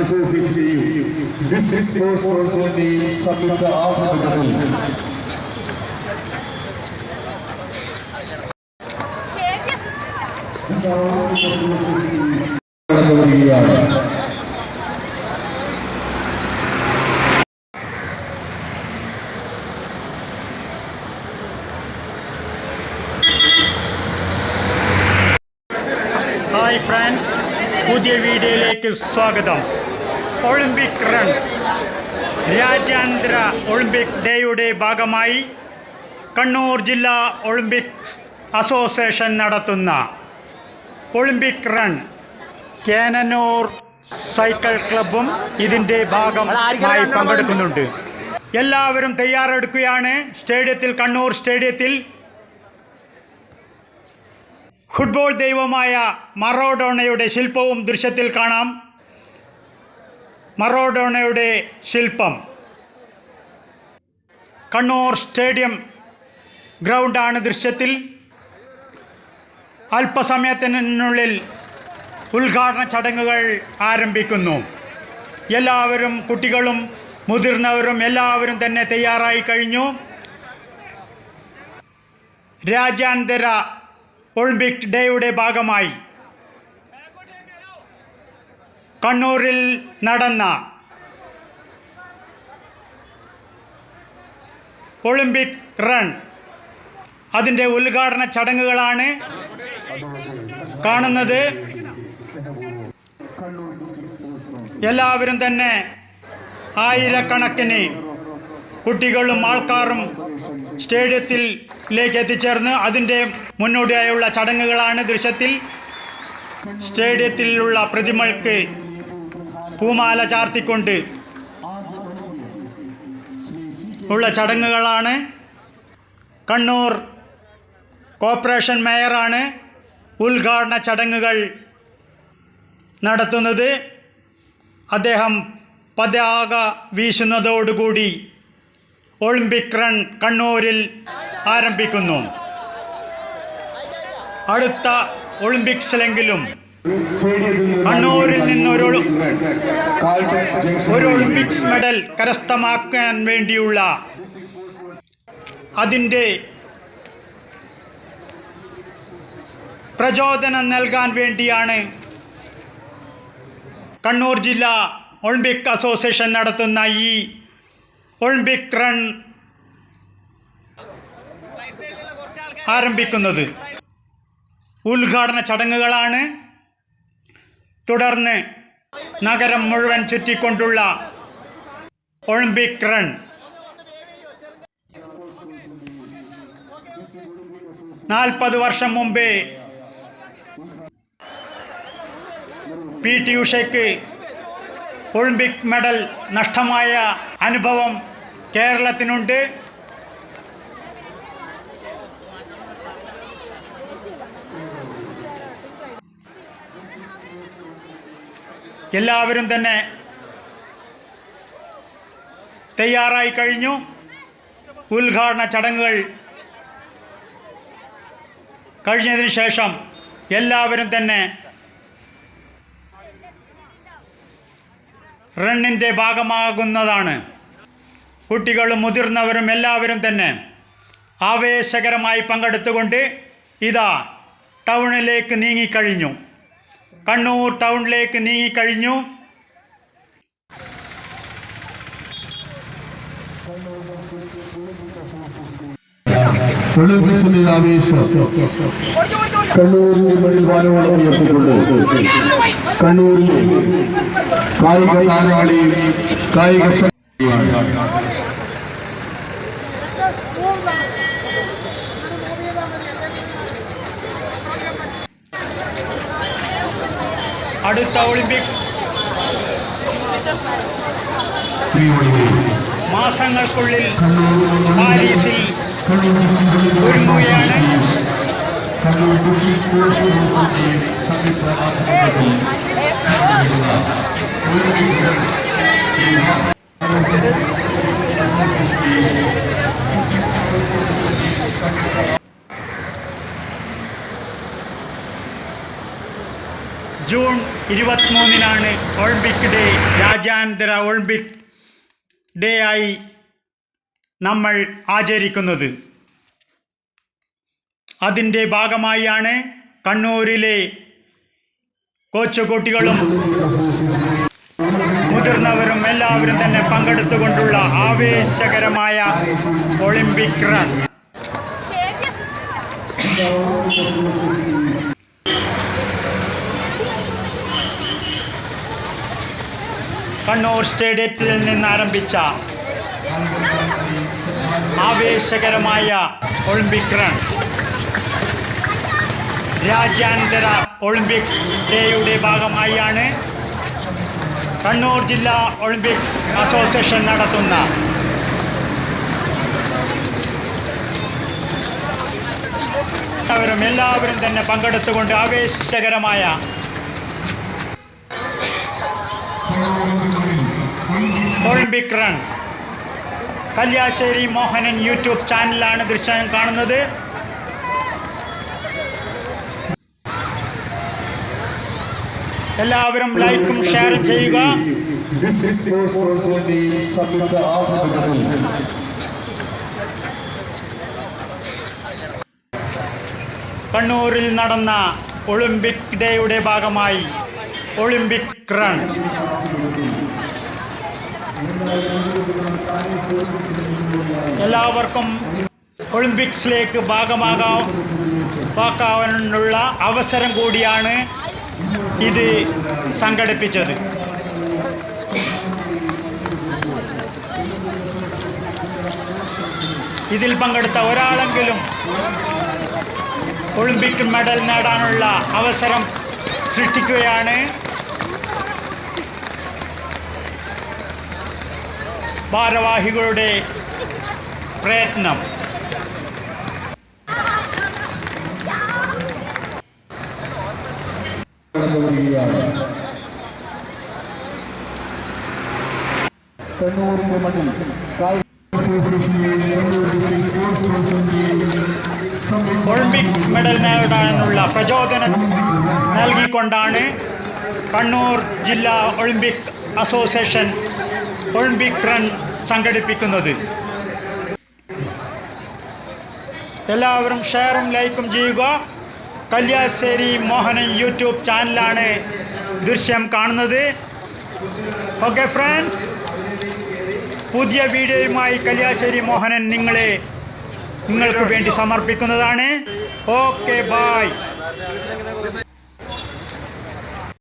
അസോസിയേഷനെയും district sports കൗൺസിലിന്റെയും സംയുക്ത ആഭിമുഖ്യത്തിൽ നടന്നു വരികയാണ് ഹായ് വീഡിയോയിലേക്ക് സ്വാഗതം. Olympic run. രാജ്യാന്തര ഒളിമ്പിക് ഡേയുടെ ഭാഗമായി കണ്ണൂർ ജില്ലാ ഒളിമ്പിക്സ് അസോസിയേഷൻ നടത്തുന്ന ഒളിമ്പിക് റൺ കേനനൂർ സൈക്കിൾ ക്ലബും ഇതിന്റെ ഭാഗമായി പങ്കെടുക്കുന്നുണ്ട്. എല്ലാവരും തയ്യാറെടുക്കുകയാണ്. സ്റ്റേഡിയത്തിൽ കണ്ണൂർ സ്റ്റേഡിയത്തിൽ ഫുട്ബോൾ ദൈവമായ മറോഡോണയുടെ ശില്പവും ദൃശ്യത്തിൽ കാണാം. മറോഡോണയുടെ ശില്പം. കണ്ണൂർ സ്റ്റേഡിയം ഗ്രൗണ്ടാണ് ദൃശ്യത്തിൽ. അല്പസമയത്തിനുള്ളിൽ ഉദ്ഘാടന ചടങ്ങുകൾ ആരംഭിക്കുന്നു. എല്ലാവരും കുട്ടികളും മുതിർന്നവരും എല്ലാവരും തന്നെ തയ്യാറായി കഴിഞ്ഞു. രാജ്യാന്തര ഒളിമ്പിക് ഡേയുടെ ഭാഗമായി കണ്ണൂരിൽ നടന്ന ഒളിമ്പിക് റൺ. അതിന്റെ ഉദ്ഘാടന ചടങ്ങുകളാണ് കാണുന്നത്. എല്ലാവരും തന്നെ ആയിരക്കണക്കിന് കുട്ടികളും ആൾക്കാരും സ്റ്റേഡിയത്തിലേക്ക് എത്തിച്ചേർന്ന് അതിന്റെ മുന്നോടിയായുള്ള ചടങ്ങുകളാണ് ദൃശ്യത്തിൽ. സ്റ്റേഡിയത്തിലുള്ള പ്രതിമകൾക്ക് പൂമാല ചാർത്തിക്കൊണ്ട് ഉള്ള ചടങ്ങുകളാണ്. കണ്ണൂർ കോർപ്പറേഷൻ മേയറാണ് ഉദ്ഘാടന ചടങ്ങുകൾ നടത്തുന്നത്. അദ്ദേഹം പതാക വീശുന്നതോടുകൂടി ഒളിമ്പിക് റൺ കണ്ണൂരിൽ ആരംഭിക്കുന്നു. അടുത്ത ഒളിമ്പിക്സിലെങ്കിലും കണ്ണൂരിൽ നിന്ന് ഒരു കാൽടെക്സ് ഒരു ഒളിമ്പിക്സ് മെഡൽ കരസ്ഥമാക്കാൻ വേണ്ടിയുള്ള അതിന്റെ പ്രചോദനം നൽകാൻ വേണ്ടിയാണ് കണ്ണൂർ ജില്ലാ ഒളിമ്പിക് അസോസിയേഷൻ നടത്തുന്ന ഈ ഒളിമ്പിക് ആരംഭിക്കുന്നത്. ഉദ്ഘാടന ചടങ്ങുകളാണ്. തുടർന്ന് നഗരം മുഴുവൻ ചുറ്റിക്കൊണ്ടുള്ള ഒളിമ്പിക് റൺ നാൽപ്പത് വർഷം മുമ്പേ പി. ടി. ഉഷയ്ക്ക് ഒളിമ്പിക് മെഡൽ നഷ്ടമായ അനുഭവം കേരളത്തിനുണ്ട്. എല്ലാവരും തന്നെ തയ്യാറായി കഴിഞ്ഞു. ഉദ്ഘാടന ചടങ്ങുകൾ കഴിഞ്ഞതിന് ശേഷം എല്ലാവരും തന്നെ റണ്ണിന്റെ ഭാഗമാകുന്നതാണ്. കുട്ടികളും മുതിർന്നവരും എല്ലാവരും തന്നെ ആവേശകരമായി പങ്കെടുത്തുകൊണ്ട് ഇതാ ടൗണിലേക്ക് നീങ്ങിക്കഴിഞ്ഞു. കണ്ണൂർ ടൗണിലേക്ക് നീങ്ങിക്കഴിഞ്ഞു. ആവേശം കണ്ണൂരിന്റെ മണ്ണിൽ വാനോളം ഉയർത്തിക്കൊണ്ട് കണ്ണൂരിലെ കായിക താരങ്ങളെയും കായിക സംഘടനയെയും അടുത്ത ഒളിമ്പിക്സ് പ്രിയമുള്ളവരെ, മാസങ്ങൾക്കുള്ളിൽ കണ്ണൂർ പാരീസിൽ കണ്ണൂർ ഡിസ്ട്രിക്ട് ഒരുങ്ങുകയാണ് ഇരുപത്തിമൂന്നിനാണ് ഒളിമ്പിക് ഡേ രാജ്യാന്തര ഒളിമ്പിക് ഡേ ആയി നമ്മൾ ആചരിക്കുന്നത്. അതിന്റെ ഭാഗമായാണ് കണ്ണൂരിലെ കൊച്ചുകുട്ടികളും മുതിർന്നവരും എല്ലാവരും തന്നെ പങ്കെടുത്തുകൊണ്ടുള്ള ആവേശകരമായ ഒളിമ്പിക് റൺ കണ്ണൂർ സ്റ്റേഡിയത്തിൽ നിന്ന് ആരംഭിച്ച ആവേശകരമായ ഒളിമ്പിക് റൺ. രാജ്യാന്തര ഒളിമ്പിക്സ് ഡേയുടെ ഭാഗമായാണ് കണ്ണൂർ ജില്ലാ ഒളിമ്പിക്സ് അസോസിയേഷൻ നടത്തുന്ന അവരും എല്ലാവരും തന്നെ പങ്കെടുത്തുകൊണ്ട് ആവേശകരമായ olympic run Kalliasseri Mohanan YouTube ചാനലാണ് ദൃശ്യം കാണുന്നത്. എല്ലാവരും ലൈക്കും ഷെയറും ചെയ്യുക. കണ്ണൂരിൽ നടന്ന ഒളിമ്പിക് ഡേയുടെ ഭാഗമായി ഒളിമ്പിക് റൺ എല്ലാവർക്കും ഒളിമ്പിക്സിലേക്ക് ഭാഗമാകാൻ പാക്കാവാനുള്ള അവസരം കൂടിയാണ് ഇത് സംഘടിപ്പിച്ചത്. ഇതിൽ പങ്കെടുത്ത ഒരാളെങ്കിലും ഒളിമ്പിക് മെഡൽ നേടാനുള്ള അവസരം സൃഷ്ടിക്കുകയാണ്. ഭാരവാഹികളുടെ പ്രയത്നം. ഒളിമ്പിക് മെഡൽ നേടാനുള്ള പ്രചോദനം നൽകിക്കൊണ്ടാണ് കണ്ണൂർ ജില്ലാ ഒളിമ്പിക് അസോസിയേഷൻ ഒളിമ്പിക് റൺ സംഘടിപ്പിക്കുന്നത്. എല്ലാവരും ഷെയറും ലൈക്കും ചെയ്യുക. കല്യാശ്ശേരി മോഹനൻ യൂട്യൂബ് ചാനലാണ് ദൃശ്യം കാണുന്നത്. ഓക്കെ ഫ്രണ്ട്സ് പുതിയ വീഡിയോയുമായി കല്യാശ്ശേരി മോഹനൻ നിങ്ങളെ നിങ്ങൾക്ക് വേണ്ടി സമർപ്പിക്കുന്നതാണ്. Okay bye